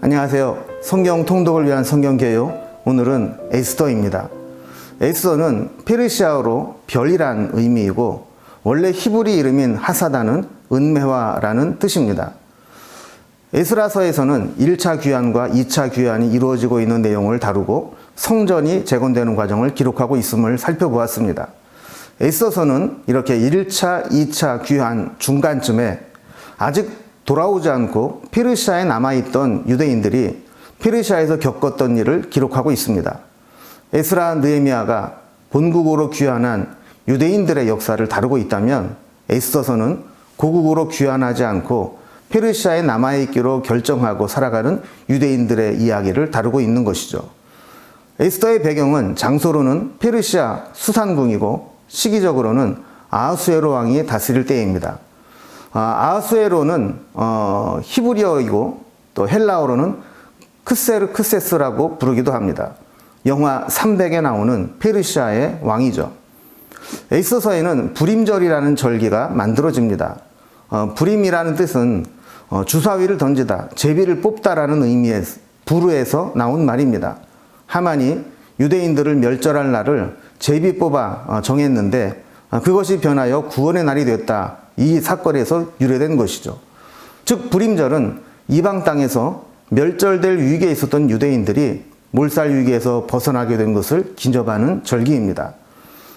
안녕하세요. 성경 통독을 위한 성경 개요. 오늘은 에스더입니다. 에스더는 페르시아어로 별이란 의미이고 원래 히브리 이름인 하사다는 은매화라는 뜻입니다. 에스라서에서는 1차 귀환과 2차 귀환이 이루어지고 있는 내용을 다루고 성전이 재건되는 과정을 기록하고 있음을 살펴보았습니다. 에스더서는 이렇게 1차, 2차 귀환 중간쯤에 아직 돌아오지 않고 페르시아에 남아있던 유대인들이 페르시아에서 겪었던 일을 기록하고 있습니다. 에스라 느헤미야가 본국으로 귀환한 유대인들의 역사를 다루고 있다면 에스더서는 고국으로 귀환하지 않고 페르시아에 남아있기로 결정하고 살아가는 유대인들의 이야기를 다루고 있는 것이죠. 에스더의 배경은 장소로는 페르시아 수산궁이고 시기적으로는 아하수에로 왕이 다스릴 때입니다. 아, 아하수에로는 어, 히브리어이고 또 헬라어로는 크세르 크세스라고 부르기도 합니다. 영화 300에 나오는 페르시아의 왕이죠. 에이서서에는 불임절이라는 절기가 만들어집니다. 어, 불임이라는 뜻은 어, 주사위를 던지다, 제비를 뽑다라는 의미의 부르에서 나온 말입니다. 하만이 유대인들을 멸절할 날을 제비 뽑아 어, 정했는데 어, 그것이 변하여 구원의 날이 됐다. 이 사건에서 유래된 것이죠. 즉 불임절은 이방 땅에서 멸절될 위기에 있었던 유대인들이 몰살 위기에서 벗어나게 된 것을 기념하는 절기입니다.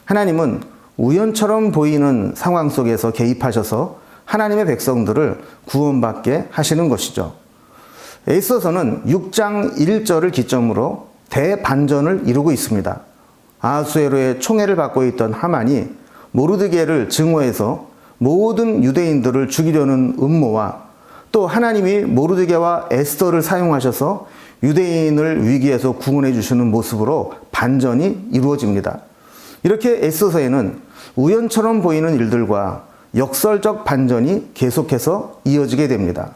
하나님은 우연처럼 보이는 상황 속에서 개입하셔서 하나님의 백성들을 구원받게 하시는 것이죠. 에이서서는 6장 1절을 기점으로 대반전을 이루고 있습니다. 아수에로의 총애를 받고 있던 하만이 모르드게를 증오해서 모든 유대인들을 죽이려는 음모와 또 하나님이 모르드게와 에스더를 사용하셔서 유대인을 위기에서 구원해 주시는 모습으로 반전이 이루어집니다. 이렇게 에스더서에는 우연처럼 보이는 일들과 역설적 반전이 계속해서 이어지게 됩니다.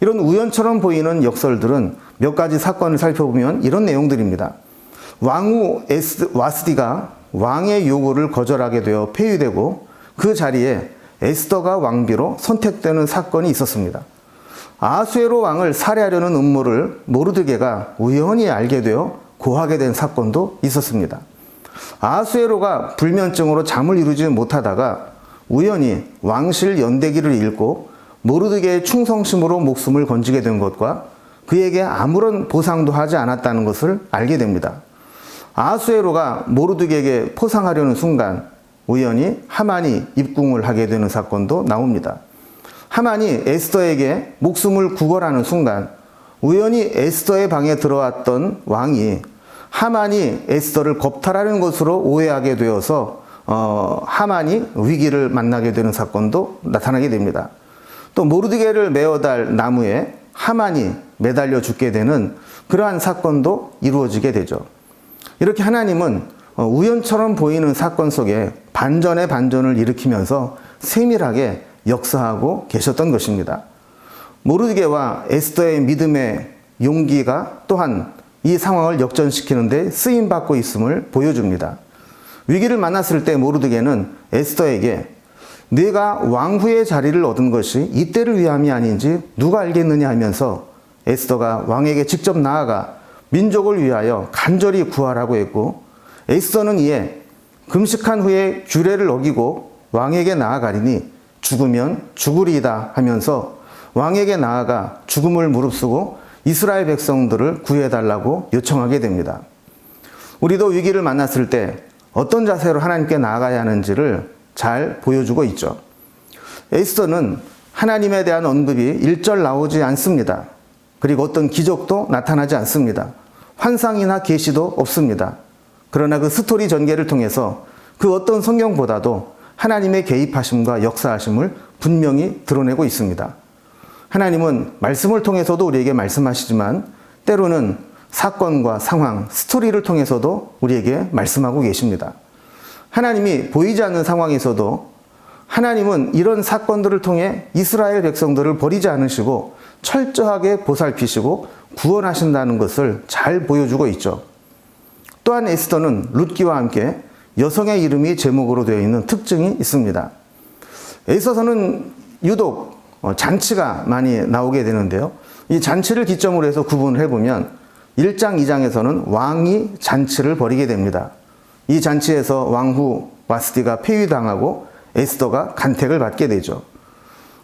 이런 우연처럼 보이는 역설들은 몇 가지 사건을 살펴보면 이런 내용들입니다. 왕후 에스, 와스디가 왕의 요구를 거절하게 되어 폐위되고 그 자리에 에스더가 왕비로 선택되는 사건이 있었습니다. 아수에로 왕을 살해하려는 음모를 모르드게가 우연히 알게 되어 고하게 된 사건도 있었습니다. 아수에로가 불면증으로 잠을 이루지 못하다가 우연히 왕실 연대기를 읽고 모르드게의 충성심으로 목숨을 건지게 된 것과 그에게 아무런 보상도 하지 않았다는 것을 알게 됩니다. 아수에로가 모르드게에게 포상하려는 순간 우연히 하만이 입궁을 하게 되는 사건도 나옵니다. 하만이 에스더에게 목숨을 구걸하는 순간 우연히 에스더의 방에 들어왔던 왕이 하만이 에스더를 겁탈하는 것으로 오해하게 되어서 어, 하만이 위기를 만나게 되는 사건도 나타나게 됩니다. 또 모르드게를 메어달 나무에 하만이 매달려 죽게 되는 그러한 사건도 이루어지게 되죠. 이렇게 하나님은 어, 우연처럼 보이는 사건 속에 반전의 반전을 일으키면서 세밀하게 역사하고 계셨던 것입니다. 모르드게와 에스더의 믿음의 용기가 또한 이 상황을 역전시키는데 쓰임 받고 있음을 보여줍니다. 위기를 만났을 때 모르드게는 에스더에게 네가 왕후의 자리를 얻은 것이 이때를 위함이 아닌지 누가 알겠느냐 하면서 에스더가 왕에게 직접 나아가 민족을 위하여 간절히 구하라고 했고 에스더는 이에 금식한 후에 규례를 어기고 왕에게 나아가리니 죽으면 죽으리이다 하면서 왕에게 나아가 죽음을 무릅쓰고 이스라엘 백성들을 구해달라고 요청하게 됩니다. 우리도 위기를 만났을 때 어떤 자세로 하나님께 나아가야 하는지를 잘 보여주고 있죠. 에스더는 하나님에 대한 언급이 일절 나오지 않습니다. 그리고 어떤 기적도 나타나지 않습니다. 환상이나 계시도 없습니다. 그러나 그 스토리 전개를 통해서 그 어떤 성경보다도 하나님의 개입하심과 역사하심을 분명히 드러내고 있습니다. 하나님은 말씀을 통해서도 우리에게 말씀하시지만 때로는 사건과 상황, 스토리를 통해서도 우리에게 말씀하고 계십니다. 하나님이 보이지 않는 상황에서도 하나님은 이런 사건들을 통해 이스라엘 백성들을 버리지 않으시고 철저하게 보살피시고 구원하신다는 것을 잘 보여주고 있죠. 또한 에스더는 룻기와 함께 여성의 이름이 제목으로 되어 있는 특징이 있습니다. 에스더서는 유독 잔치가 많이 나오게 되는데요. 이 잔치를 기점으로 해서 구분을 해보면 1장, 2장에서는 왕이 잔치를 벌이게 됩니다. 이 잔치에서 왕후 와스디가 폐위당하고 에스더가 간택을 받게 되죠.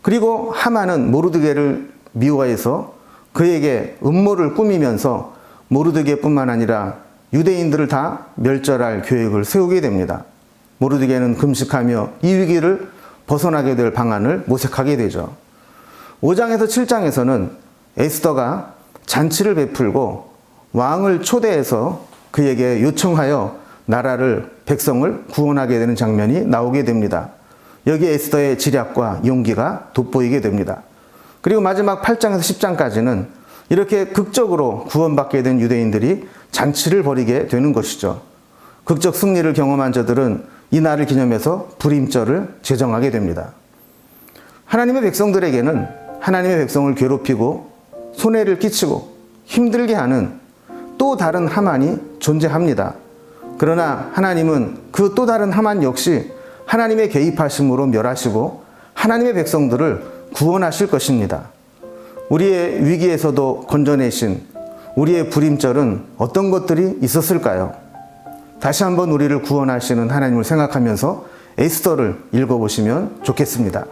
그리고 하만은 모르드게를 미워해서 그에게 음모를 꾸미면서 모르드게뿐만 아니라 유대인들을 다 멸절할 계획을 세우게 됩니다. 모르드게는 금식하며 이 위기를 벗어나게 될 방안을 모색하게 되죠. 5장에서 7장에서는 에스더가 잔치를 베풀고 왕을 초대해서 그에게 요청하여 나라를 백성을 구원하게 되는 장면이 나오게 됩니다. 여기 에스더의 지략과 용기가 돋보이게 됩니다. 그리고 마지막 8장에서 10장까지는 이렇게 극적으로 구원받게 된 유대인들이 잔치를 벌이게 되는 것이죠. 극적 승리를 경험한 자들은 이 날을 기념해서 불임절을 제정하게 됩니다. 하나님의 백성들에게는 하나님의 백성을 괴롭히고 손해를 끼치고 힘들게 하는 또 다른 하만이 존재합니다. 그러나 하나님은 그 또 다른 하만 역시 하나님의 개입하심으로 멸하시고 하나님의 백성들을 구원하실 것입니다. 우리의 위기에서도 건져내신 우리의 불임절은 어떤 것들이 있었을까요? 다시 한번 우리를 구원하시는 하나님을 생각하면서 에스더를 읽어보시면 좋겠습니다.